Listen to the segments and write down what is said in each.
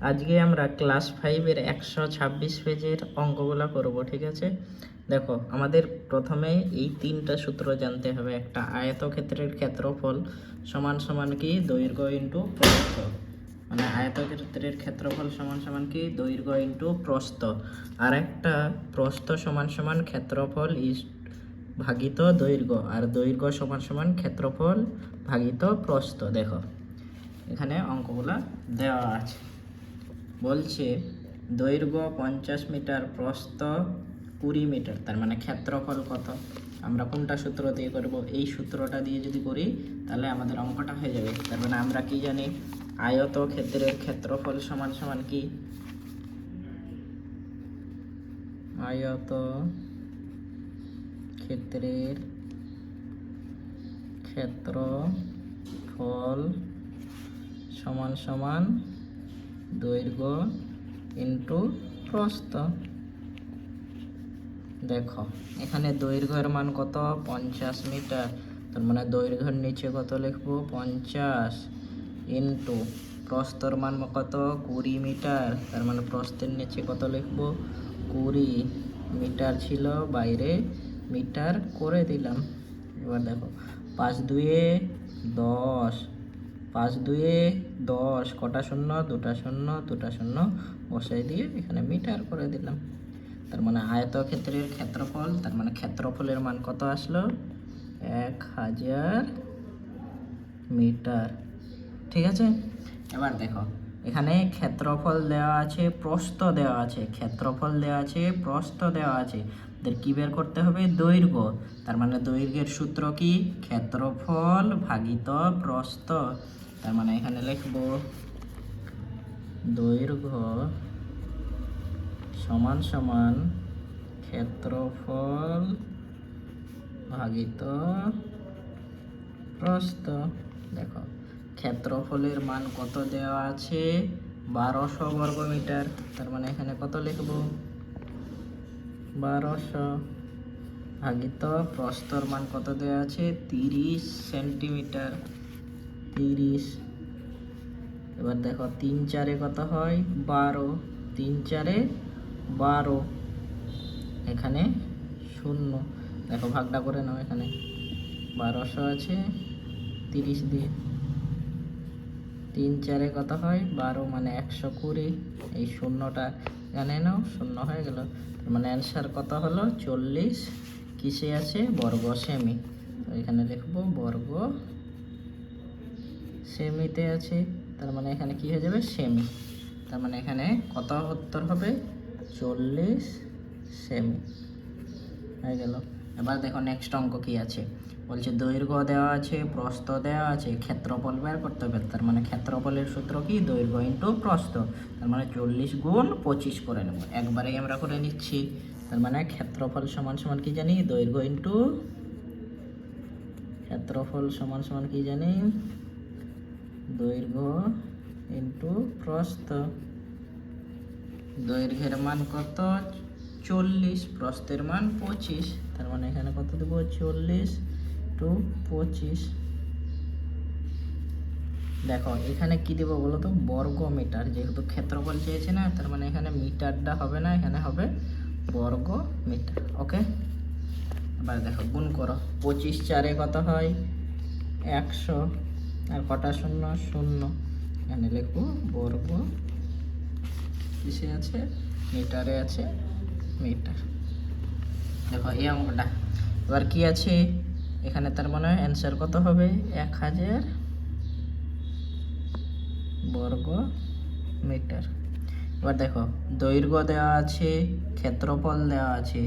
আজকে আমরা ক্লাস ফাইভের একশো ছাব্বিশ পেজের অঙ্কগুলো করব, ঠিক আছে? দেখো, আমাদের প্রথমে এই তিনটা সূত্র জানতে হবে। একটা আয়তক্ষেত্রের ক্ষেত্রফল সমান সমান কি? দৈর্ঘ্য ইন্টু প্রস্থ। মানে আয়তক্ষেত্রের ক্ষেত্রফল সমান সমান কি? দৈর্ঘ্য ইন্টু প্রস্থ। আর একটা প্রস্থ সমান সমান ক্ষেত্রফল ইস ভাগিত দৈর্ঘ্য। আর দৈর্ঘ্য সমান সমান ক্ষেত্রফল ভাগিত প্রস্থ। দেখো, এখানে অঙ্কগুলো দেওয়া আছে। বলছে, দৈর্ঘ্য পঞ্চাশ মিটার, প্রস্থ কুড়ি মিটার, তার মানে ক্ষেত্রফল কত? আমরা কোনটা সূত্র দিয়ে করব? এই সূত্রটা দিয়ে যদি করি, তাহলে আমাদের অঙ্কটা হয়ে যাবে। তার মানে আমরা কি জানি? আয়ত ক্ষেত্রের ক্ষেত্রফল সমান সমান কি? আয়ত ক্ষেত্রের ক্ষেত্রফল সমান সমান দৈর্ঘ্য ইন্টু প্রস্থ। দেখো, এখানে দৈর্ঘ্যের মান কত? পঞ্চাশ মিটার। তার মানে দৈর্ঘ্যের নিচে কত লিখব? পঞ্চাশ ইন্টু প্রস্তর মান কত? কুড়ি মিটার। তার মানে প্রস্তের নিচে কত লিখব? কুড়ি মিটার ছিল, বাইরে মিটার করে দিলাম। এবার দেখো, পাঁচ দুয়ে দশ পাঁচ দুয়ে দশ, কটা শূন্য, দুটা শূন্য দুটা শূন্য বসাই দিয়ে এখানে মিটার করে দিলাম। তার মানে আয়তক্ষেত্রের ক্ষেত্রফল, তার মানে ক্ষেত্রফলের মান কত আসলো? এক হাজার মিটার। ঠিক আছে? এবার দেখো, এখানে ক্ষেত্রফল দেওয়া আছে, প্রস্থ দেওয়া আছে, ক্ষেত্রফল দেওয়া আছে, প্রস্থ দেওয়া আছে। এদের কি বের করতে হবে? দৈর্ঘ্য। তার মানে দৈর্ঘ্যের সূত্র কি? ক্ষেত্রফল ভাগিত প্রস্থ। তার মানে এখানে লিখব দৈর্ঘ্য সমান সমান ক্ষেত্রফল ভাগিত প্রস্থ। দেখো, ক্ষেত্রফলের মান কত দেওয়া আছে? বারোশো বর্গমিটার। তার মানে এখানে কত লিখব? বারোশো। ভাগিত প্রস্তর মান কত দেওয়া আছে? তিরিশ সেন্টিমিটার। তিরিশ। এবার দেখো, তিন চারে কত হয়? বারো। তিন চারে বারো। এখানে শূন্য। দেখো, ভাগটা করে নাও এখানে। বারোশো আছে, তিরিশ দিয়ে। তিন চারে কত হয়? বারো মানে একশো কুড়ি। এই শূন্যটা জানে নাও, শূন্য হয়ে গেল। তার মানে অ্যান্সার কত হলো? চল্লিশ। কিসে আছে? বর্গ সেমি তো এখানে লিখব বর্গ সেমিতে আছে। তার মানে এখানে কি হয়ে যাবে? সেমি তার মানে এখানে কত উত্তর হবে? চল্লিশ সেমি হয়ে গেল। এবার দেখো নেক্সট অঙ্ক কি আছে? বলছে দৈর্ঘ্য দেওয়া আছে, প্রস্থ দেওয়া আছে, ক্ষেত্রফল বের করতে হবে। তার মানে ক্ষেত্রফলের সূত্র কি? দৈর্ঘ্য ইন্টু প্রস্থ। তার মানে চল্লিশ গুণ পঁচিশ করে নেব। একবারেই আমরা করে নিচ্ছি। তার মানে ক্ষেত্রফল সমান সমান কি জানি? দৈর্ঘ্য ইন্টু ক্ষেত্রফল সমান সমান কি জানি? দৈর্ঘ্য ইন্টু প্রস্থ। দৈর্ঘ্যের মান কত? চল্লিশ, প্রস্থের মান পঁচিশ, তার মানে এখানে কত দেবো? চল্লিশ টু পঁচিশ। দেখো, এখানে কি দেবো বলো তো? বর্গ মিটার যেহেতু ক্ষেত্রফল চেয়েছে না, তার মানে এখানে মিটারটা হবে না, এখানে হবে বর্গ মিটার ওকে? এবার দেখো, গুণ করো। পঁচিশ চারে কত হয়? একশো, আর কটা শূন্য? শূন্য। এখানে লিখব বর্গ, কিসে আছে? মিটারে আছে। মিটার দেখো, এই অঙ্কটা। এবার কি আছে? এখানে তার মানে অ্যান্সার কত হবে? এক হাজার বর্গ মিটার। এবার দেখো, দৈর্ঘ্য দেওয়া আছে, ক্ষেত্রফল দেওয়া আছে।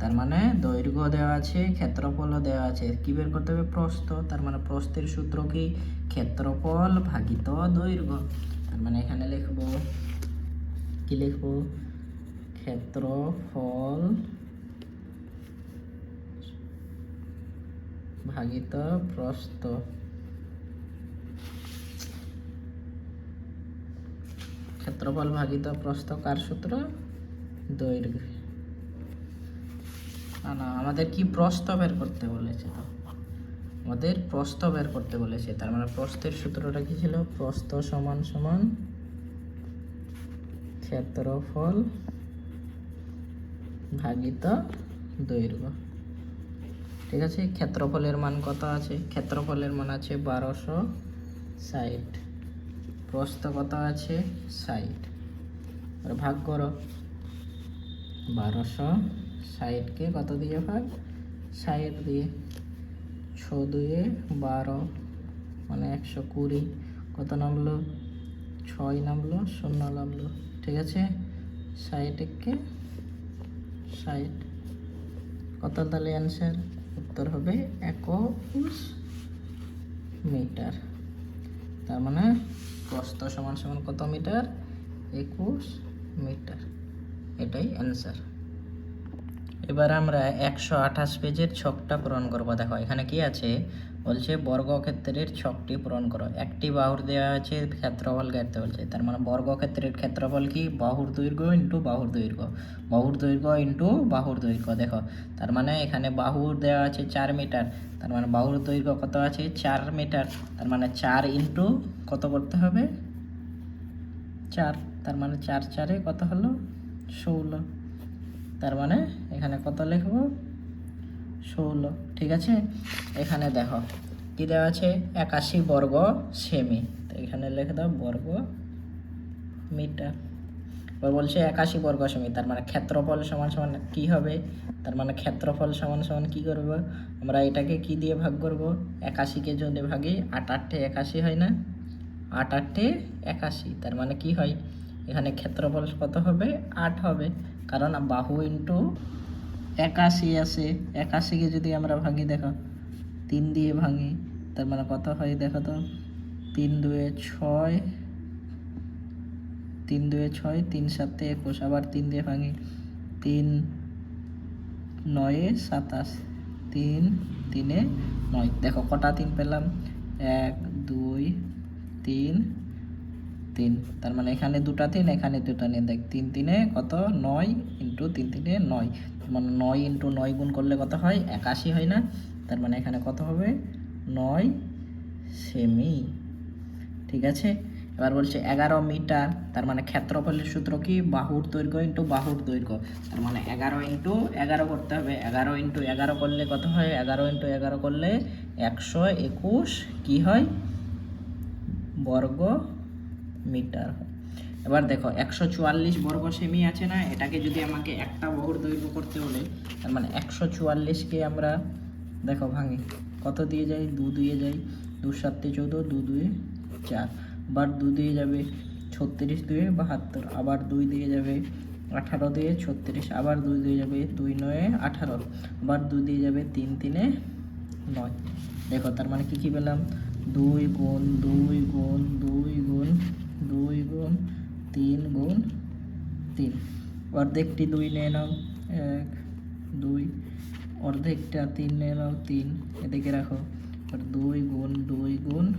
তার মানে দৈর্ঘ্য দেওয়া আছে, ক্ষেত্রফলও দেওয়া আছে। কি বের করতে হবে? প্রস্থ। তার মানে প্রস্থের সূত্র কি? ক্ষেত্রফল ভাগিত দৈর্ঘ্য। তার মানে এখানে লিখব, কি লিখব? ক্ষেত্রফল ভাগিত প্রস্থ। ক্ষেত্রফল ভাগিত প্রস্থ কার সূত্র? দৈর্ঘ্য। না আমাদের কি প্রস্থ বের করতে বলেছে তো? আমাদের প্রস্থ বের করতে বলেছে, তার মানে প্রস্থের সূত্রটা কি ছিল? প্রস্থ সমান সমান ক্ষেত্রফল ভাগিত দৈর্ঘ্য। ঠিক আছে? ক্ষেত্রফলের মান কত আছে? ক্ষেত্রফলের মান আছে বারোশো ষাট। প্রস্থ কত আছে? ষাট। আর ভাগ করো। বারোশো ষাটকে কত দিয়ে ভাগ? ষাট দিয়ে। ছ দুয়ে বারো মানে একশো কুড়ি। কত নামলো? ছয় নামলো, শূন্য নামলো। ঠিক আছে? ষাটকে ষাট। কত তাহলে অ্যান্সার উত্তর হবে একুশ মিটার। তার মানে প্রস্থ সমান সমান কত মিটার? একুশ মিটার। এটাই অ্যান্সার এবার আমরা একশো আঠাশ পেজের ছকটা পূরণ করব। দেখো, এখানে কি আছে? বলছে, বর্গক্ষেত্রের ছকটি পূরণ করো। একটি বাহুর দেওয়া আছে, ক্ষেত্রফল কাটতে বলছে। তার মানে বর্গক্ষেত্রের ক্ষেত্রফল কি? বাহুর দৈর্ঘ্য ইন্টু বাহুর দৈর্ঘ্য। বাহুর দৈর্ঘ্য ইন্টু বাহুর দৈর্ঘ্য, দেখো। তার মানে এখানে বাহুর দেওয়া আছে চার মিটার। তার মানে বাহুর দৈর্ঘ্য কত আছে? চার মিটার। তার মানে চার ইন্টু কত করতে হবে? চার। তার মানে চার চারে কত হলো? ষোলো। তার মানে এখানে কত লিখব? ষোলো। ঠিক আছে? এখানে দেখো, কি দেওয়া আছে? একাশি বর্গ সেমি। তো এখানে লিখে দাও বর্গ মিটার। এবার বলছে একাশি বর্গ সেমি, তার মানে ক্ষেত্রফল সমান সমান কি হবে? তার মানে ক্ষেত্রফল সমান সমান কি করব? আমরা এটাকে কি দিয়ে ভাগ করব? একাশিকে যদি ভাগি, আট আটটে একাশি হয় না? আট আটটে একাশি, তার মানে কি হয়? এখানে ক্ষেত্রফল কত হবে? আট হবে। কারণ বাহু ইন্টু একাশি আছে। একাশিকে যদি আমরা ভাঙি দেখো, তিন দিয়ে ভাঙি তার মানে কত হয় দেখো তো? তিন দুয়ে ছয়, তিন দুয়ে ছয়, তিন সাতে একুশ, আবার তিন দিয়ে ভাঙি তিন নয়ে সাতাশ, তিন তিনে নয়। দেখো, কটা তিন পেলাম? এক, দুই, তিন তিন। তার মানে এখানে দুটা তিন, এখানে দুটা তিন। দেখ, তিন তিনে কত? নয় ইন্টু তিন তিনে নয়। মানে নয় ইন্টু নয় গুণ করলে কত হয়? একাশি হয় না। তার মানে এখানে কত হবে? নয় সেমি। ঠিক আছে? এবার বলছে এগারো মিটার। তার মানে ক্ষেত্রফলের সূত্র কি? বাহুর দৈর্ঘ্য ইন্টু বাহুর দৈর্ঘ্য। তার মানে এগারো ইন্টু এগারো করতে হবে। এগারো ইন্টু এগারো করলে কত হয়? এগারো ইন্টু এগারো করলে একশো একুশ। কী হয়? বর্গ মিটার হয়। এবার দেখো, একশো চুয়াল্লিশ বর্গ সেমি আছে না? এটাকে যদি আমাকে একটা বহুর দৈর্ঘ্য করতে হলে তার মানে একশো চুয়াল্লিশকে আমরা দেখো ভাঙি। কত দিয়ে যাই? দু দিয়ে যাই। দু সাতে চৌদ্দ, দু দুই চার। আবার দু দিয়ে যাবে ছত্রিশ দুয়ে বাহাত্তর। আবার দুই দিয়ে যাবে আঠারো দিয়ে ছত্রিশ। আবার দুই দিয়ে যাবে দুই নয়ে, আঠারো। আবার দুই দিয়ে যাবে তিন তিনে নয়। দেখো, তার মানে কী কী পেলাম? দুই গুণ দুই গুণ দুই গুণ দুই গুণ তিন গুণ তিন। অর্ধেকটি দুই নিয়ে নাও, এক, দুই। অর্ধেকটা তিন নিয়ে নাও, তিন। এদিকে রাখো। আর দুই গুণ দুই গুণ,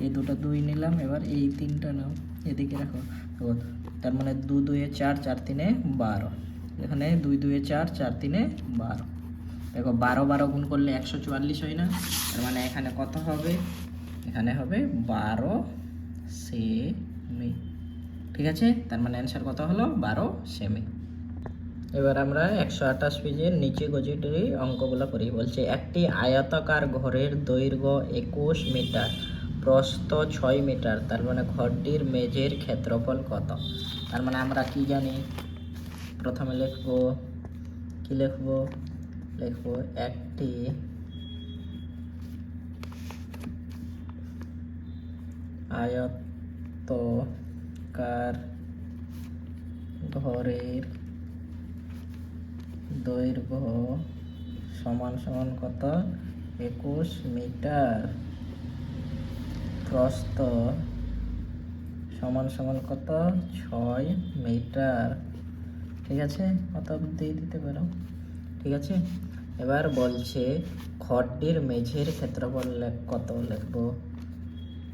এই দুটো দুই নিলাম, এবার এই তিনটা নাও। এদিকে রাখো। তো তার মানে দু দুয়ে চার চার তিনে বারো। এখানে দুই দুয়ে চার চার তিনে বারো। দেখো, বারো বারো গুণ করলে একশো চুয়াল্লিশ হয় না। তার মানে এখানে কত হবে? এখানে হবে বারো সেমি। ঠিক আছে? তার মানে অ্যান্সার কত হলো? বারো সেমি। এবার আমরা একশো আঠাশ পেজের নিচে গজিটির অঙ্কগুলো করি বলছে, একটি আয়তাকার ঘরের দৈর্ঘ্য একুশ মিটার, প্রস্থ ছয় মিটার, তার মানে ঘরটির মেঝের ক্ষেত্রফল কত? তার মানে আমরা কি জানি? প্রথমে লিখব, কি লিখব? লিখব একটি আয়তকার ঘরের দৈর্ঘ্য সমান সমান কত? একুশ মিটার। প্রস্থ সমান সমান কত? ছয় মিটার। ঠিক আছে? কত দিয়ে দিতে পারো? ঠিক আছে? এবার বলছে ঘরটির মেঝের ক্ষেত্রফল কত লিখব?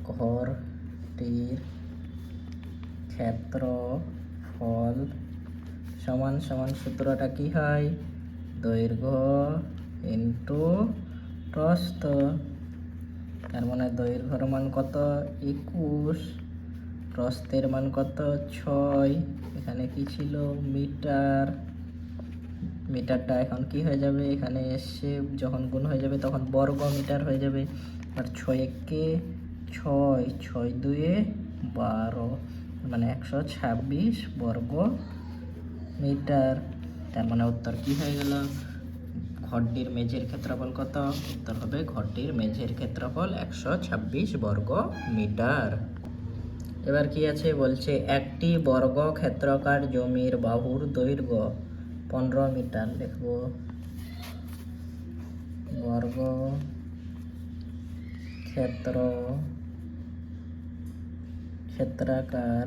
ঘরটির ক্ষেত্রফল সমান সমান সূত্রটা কি হয়? দৈর্ঘ্য ইন্টু প্রস্থ। তার মানে দৈর্ঘ্যর মান কত? একুশ। প্রস্থের মান কত? ছয়। এখানে কি ছিল? মিটার। মিটারটা এখন কি হয়ে যাবে? এখানে এসে যখন গুণ হয়ে যাবে তখন বর্গ মিটার হয়ে যাবে। আর ছয় একে ছয় ছয় দুয়ে বারো। মানে একশো ছাব্বিশ বর্গ মিটার। তার মানে উত্তর কি হয়ে গেল? ঘরটির মেঝের ক্ষেত্রফল কত? উত্তর হবে ঘরটির মেঝের ক্ষেত্রফল একশো ছাব্বিশ বর্গ মিটার। এবার কি আছে? বলছে একটি বর্গ ক্ষেত্রকার জমির বাহুর দৈর্ঘ্য পনেরো মিটার। লিখব বর্গ ক্ষেত্র ক্ষেত্রাকার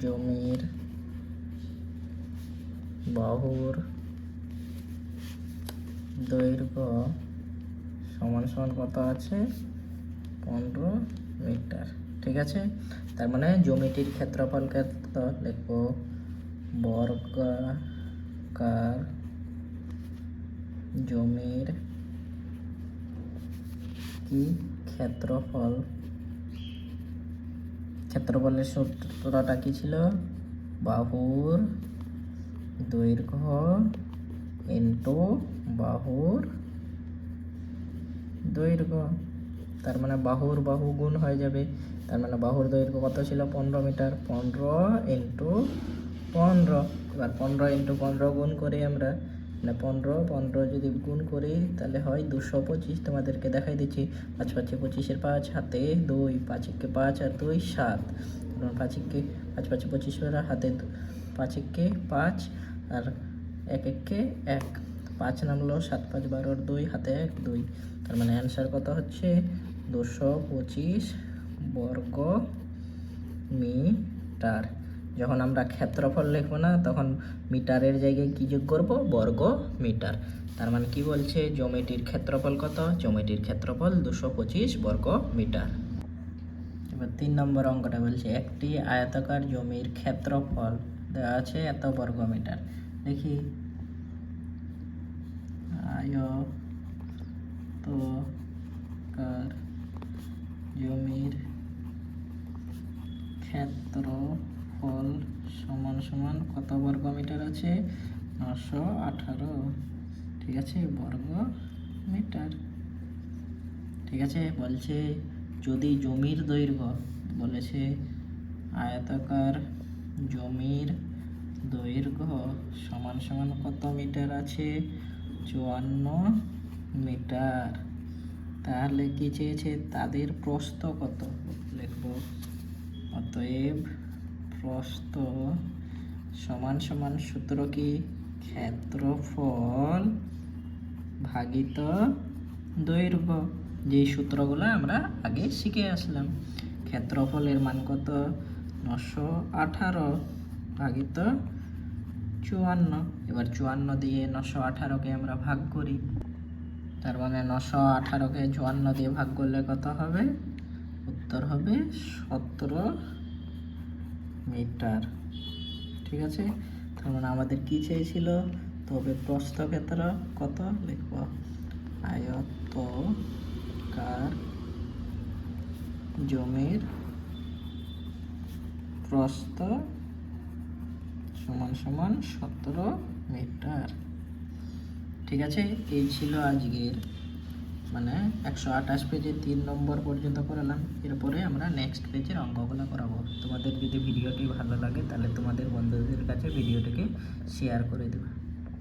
জমির বাহুর দৈর্ঘ্য সমান সমান কত আছে? পনেরো মিটার। ঠিক আছে? তার মানে জমিটির ক্ষেত্রফল কত লিখব? বর্গাকার জমির কি ক্ষেত্রফল? ক্ষেত্রফলের সূত্রটা কি ছিল? বাহুর দৈর্ঘ্য ইন্টু বাহুর দৈর্ঘ্য। তার মানে বাহুর বাহু গুণ হয়ে যাবে। তার মানে বাহুর দৈর্ঘ্য কত ছিল? পনেরো মিটার। পনেরো ইন্টু পনেরো। এবার পনেরো ইন্টু পনেরো গুণ করি আমরা। মানে পনেরো পনেরো যদি গুণ করি, তাহলে হয় দুশো পঁচিশ। তোমাদেরকে দেখাই দিচ্ছি। পাঁচ পাঁচে পঁচিশের পাঁচ, হাতে দুই, পাঁচিককে পাঁচ আর দুই, সাত। এবং পাঁচিককে, পাঁচ পাঁচে পঁচিশ হাতে পাঁচিককে পাঁচ আর এক এককে এক। পাঁচ নামলো, সাত পাঁচ বারোর দুই, হাতে এক, দুই। তার মানে অ্যান্সার কত হচ্ছে? দুশো পঁচিশ বর্গ মিটার যখন আমরা ক্ষেত্রফল লিখব না, তখন মিটারের জায়গায় কি যোগ করব? বর্গ মিটার। তার মানে কি বলছে? জমিটির ক্ষেত্রফল কত? জমিটির ক্ষেত্রফল দুশো পঁচিশ বর্গ মিটার। এবার তিন নম্বর অঙ্কটা বলছে, একটি আয়তাকার জমির ক্ষেত্রফল দেওয়া আছে এত বর্গ মিটার। দেখি। আয়তাকার জমির ক্ষেত্রফল সমান সমান কত বর্গ মিটার আছে নশো আঠারো ঠিক আছে বর্গ মিটার ঠিক আছে, বলছে, যদি জমির দৈর্ঘ্য, বলেছে, আয়তাকার জমির দৈর্ঘ্য সমান সমান কত মিটার আছে? চুয়ান্ন মিটার। তাহলে কি চেয়েছে? তাদের প্রস্থ কত? লিখব, অতএব প্রস্থ সমান সমান সূত্র কি? ক্ষেত্রফল ভাগিত দৈর্ঘ্য যেই সূত্রগুলো আমরা আগে শিখে আসলাম। ক্ষেত্রফলের মান কত? নশো আঠারো ভাগিত চুয়ান্ন। এবার চুয়ান্ন দিয়ে নশো আঠারোকে আমরা ভাগ করি। তার মানে নশো আঠারোকে চুয়ান্ন দিয়ে ভাগ করলে কত হবে? উত্তর হবে সতেরো মিটার। ঠিক আছে? তার মানে আমাদের কী চেয়েছিল তবে প্রস্থক্ষেত্র কত লিখব। আয়তকার জমির প্রস্থ সমান সমান সতেরো মিটার। ঠিক আছে, এই ছিল আজকের মানে একশো আঠাশ পেজে তিন নম্বর পর্যন্ত করালাম এরপরে আমরা নেক্সট পেজের অঙ্কগুলো করাবো। তোমাদের যদি ভিডিওটি ভালো লাগে, তাহলে তোমাদের বন্ধুদের কাছে ভিডিওটিকে শেয়ার করে দেবে।